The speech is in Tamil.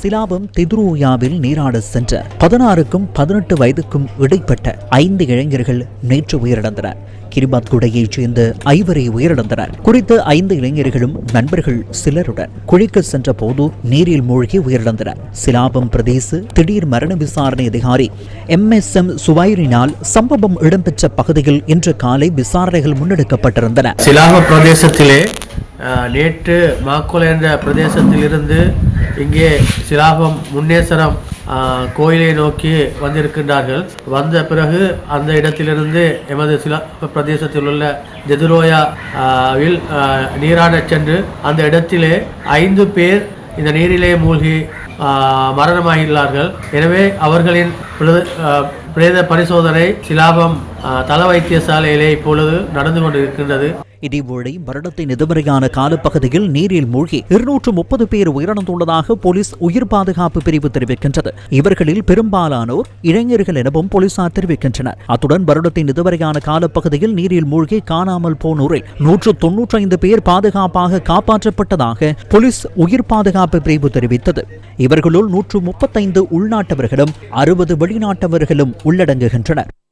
சிலாபம் திதுரூயாவில் நீராட சென்ற பதினாறுக்கும் பதினெட்டு வயதுக்கும் இடைப்பட்ட ஐந்து இளைஞர்கள் நேற்று உயிரிழந்தனர். கிரிபாத் குடையைச் சேர்ந்த ஐவரை உயிரிழந்தனர். குறித்த ஐந்து இளைஞர்களும் நண்பர்கள் சிலருடன் குளிக்க சென்ற போது நீரில் மூழ்கி உயிரிழந்தனர். சிலாபம் பிரதேச திடீர் மரண விசாரணை அதிகாரி எம் எஸ் எம் சுவைரினால் சம்பவம் இடம்பெற்ற பகுதியில் இன்று காலை விசாரணைகள் முன்னெடுக்கப்பட்டிருந்தன. சிலாப பிரதேசத்திலே நேற்று மாக்கோல என்ற பிரதேசத்திலிருந்து இங்கே சிலாபம் முன்னேஸ்வரம் கோயிலை நோக்கி வந்திருக்கின்றார்கள். வந்த பிறகு அந்த இடத்திலிருந்து எமது சிலாப பிரதேசத்தில் உள்ள ஜெதுரோயா அஹ், நீராடச் சென்று அந்த இடத்திலே ஐந்து பேர் இந்த நீரிலே மூழ்கி அஹ், மரணமாகியுள்ளார்கள். எனவே அவர்களின் பிரேத பரிசோதனை சிலாபம் அஹ், வைத்தியசாலையிலே இப்பொழுது நடந்து கொண்டிருக்கின்றது. இதேவேளை மரணத்தின் எதிர்மறையான காலப்பகுதியில் நீரில் மூழ்கி இருநூற்று முப்பது பேர் உயிரிழந்துள்ளதாக போலீஸ் உயிர் பாதுகாப்பு பிரிவு தெரிவிக்கின்றது. இவர்களில் பெரும்பாலானோர் இளைஞர்கள் எனவும் போலீசார் தெரிவிக்கின்றனர். அத்துடன் வருடத்தின் இதுவரையான காலப்பகுதியில் நீரில் மூழ்கி காணாமல் போனோரில் நூற்று தொன்னூற்றி ஐந்து பேர் பாதுகாப்பாக காப்பாற்றப்பட்டதாக போலீஸ் உயிர் பாதுகாப்பு பிரிவு தெரிவித்தது. இவர்களுள் நூற்று முப்பத்தைந்து உள்நாட்டவர்களும் அறுபது வெளிநாட்டவர்களும் உள்ளடங்குகின்றனர்.